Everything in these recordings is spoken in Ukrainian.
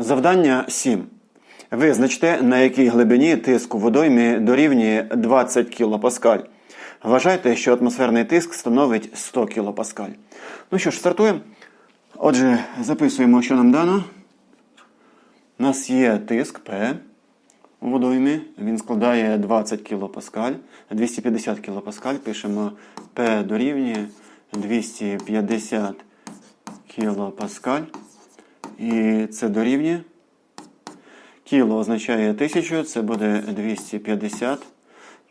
Завдання 7. Визначте, на якій глибині тиск у водоймі дорівнює 20 кПа. Вважайте, що атмосферний тиск становить 100 кПа. Ну що ж, стартуємо. Отже, записуємо, що нам дано. У нас є тиск P у водоймі. Він складає 20 кПа, 250 кПа. Пишемо P дорівнює 250 кПа. І це дорівнює. Кіло означає 1000, це буде 250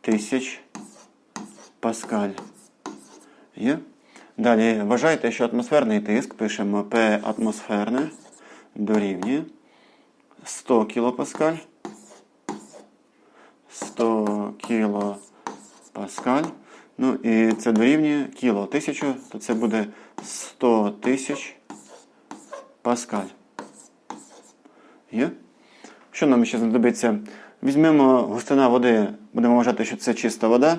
тисяч паскаль. Є? Далі вважайте, що атмосферний тиск, пишемо P атмосферне дорівнює 100 кілопаскаль. 100 кілопаскаль. Ну і це дорівнює кіло 1000, то це буде 100 тисяч паскаль. Є? Що нам ще знадобиться? Візьмемо густина води, будемо вважати, що це чиста вода.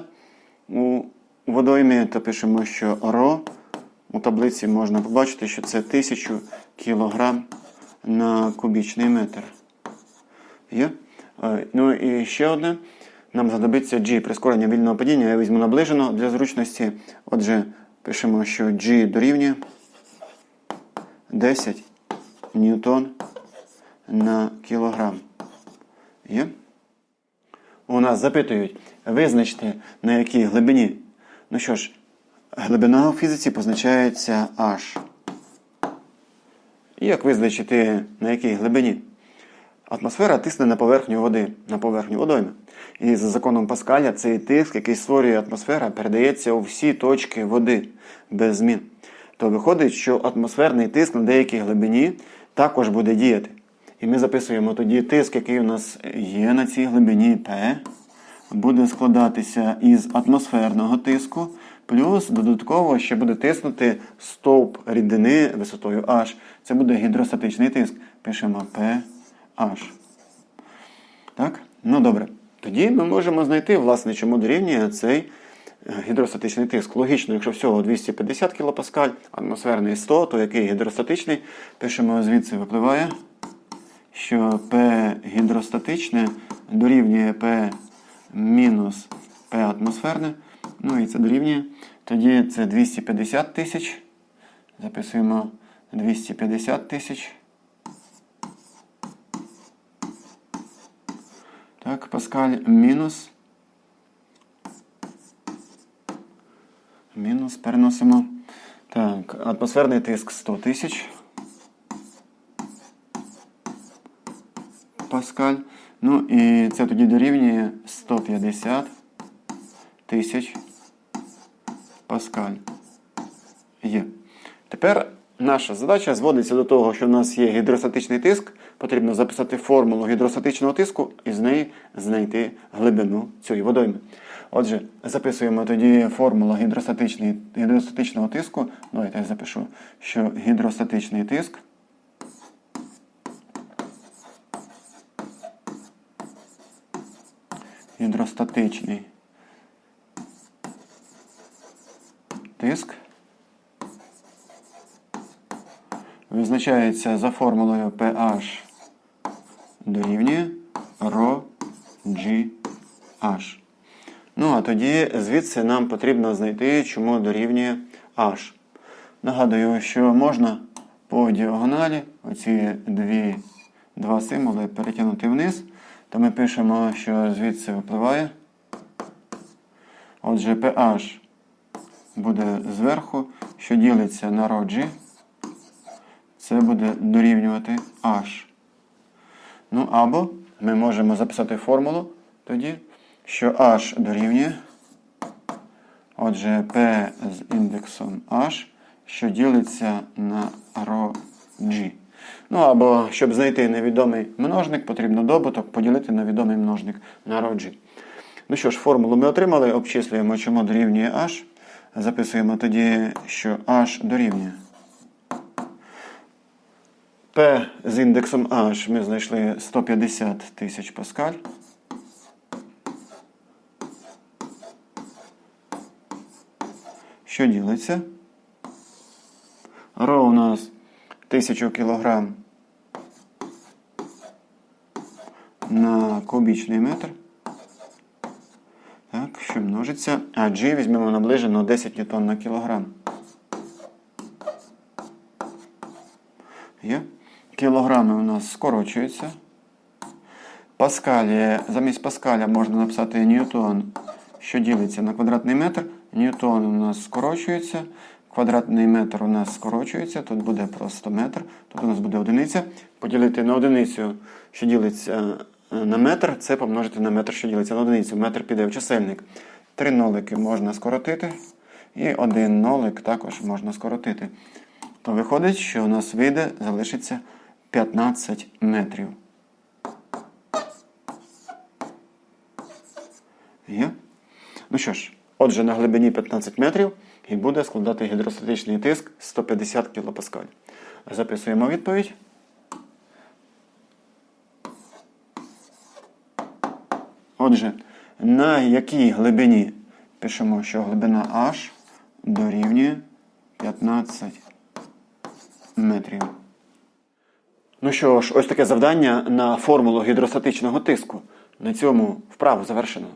У водоймі то пишемо, що ро. У таблиці можна побачити, що це 1000 кг на кубічний метр. Є? Е, Ну і ще одне. Нам знадобиться G прискорення вільного падіння. Я візьму наближено для зручності. Отже, пишемо, що G дорівнює 10 ньютон на кілограм. Є? У нас запитують, визначте на якій глибині. Ну що ж, глибина у фізиці позначається H. Як визначити на якій глибині? Атмосфера тисне на поверхню води, на поверхню водойми. І за законом Паскаля цей тиск, який створює атмосфера, передається у всі точки води без змін. То виходить, що атмосферний тиск на деякій глибині також буде діяти. І ми записуємо тоді тиск, який у нас є на цій глибині P, буде складатися із атмосферного тиску, плюс додатково ще буде тиснути стовп рідини висотою H. Це буде гідростатичний тиск. Пишемо PH. Так? Ну добре. Тоді ми можемо знайти, власне, чому дорівнює цей е, гідростатичний тиск. Логічно, якщо всього 250 кПа, атмосферний 100, то який гідростатичний? Пишемо звідси випливає що P гідростатичне дорівнює P мінус P атмосферне. Ну і це дорівнює. Тоді це 250 тисяч. Записуємо 250 тисяч. Так, Паскаль мінус. Мінус переносимо. Так, атмосферний тиск 100 тисяч. Паскаль. Ну і це тоді дорівнює 150 тисяч паскаль. Є. Тепер наша задача зводиться до того, що в нас є гідростатичний тиск. Потрібно записати формулу гідростатичного тиску і з неї знайти глибину цієї водойми. Отже, записуємо тоді формулу гідростатичного тиску. Давайте я запишу, що гідростатичний тиск. Гідростатичний тиск визначається за формулою pH дорівнює ρ GH. Ну, а тоді звідси нам потрібно знайти, чому дорівнює H. Нагадую, що можна по діагоналі оці дві, два символи перетягнути вниз то ми пишемо, що звідси випливає. Отже, pH буде зверху, що ділиться на ρg, це буде дорівнювати H. Ну, або ми можемо записати формулу тоді, що H дорівнює. Отже, P з індексом H, що ділиться на ρg. Ну або щоб знайти невідомий множник, потрібно добуток поділити на відомий множник на. Ну що ж, формулу ми отримали, обчислюємо, чому дорівнює h. Записуємо тоді, що h дорівнює. P з індексом h ми знайшли 150 тисяч паскаль. Що ділиться? Ро у нас 1000 кг на кубічний метр. Так, що множиться. А G візьмемо наближено 10 ньютон на кілограм. Є. Кілограми у нас скорочуються. Паскалі, замість Паскаля можна написати Ньютон, що ділиться на квадратний метр. Ньютон у нас скорочується. Квадратний метр у нас скорочується. Тут буде просто метр. Тут у нас буде одиниця. Поділити на одиницю, що ділиться е, на метр, це помножити на метр, що ділиться на одиницю. Метр піде в чисельник. Три нолики можна скоротити. І один нолик також можна скоротити. То виходить, що у нас вийде, залишиться 15 метрів. Є? Ну що ж, отже, на глибині 15 метрів і буде складати гідростатичний тиск 150 кПа. Записуємо відповідь. Отже, на якій глибині пишемо, що глибина H дорівнює 15 метрів. Ну що ж, ось таке завдання на формулу гідростатичного тиску. На цьому вправу завершено.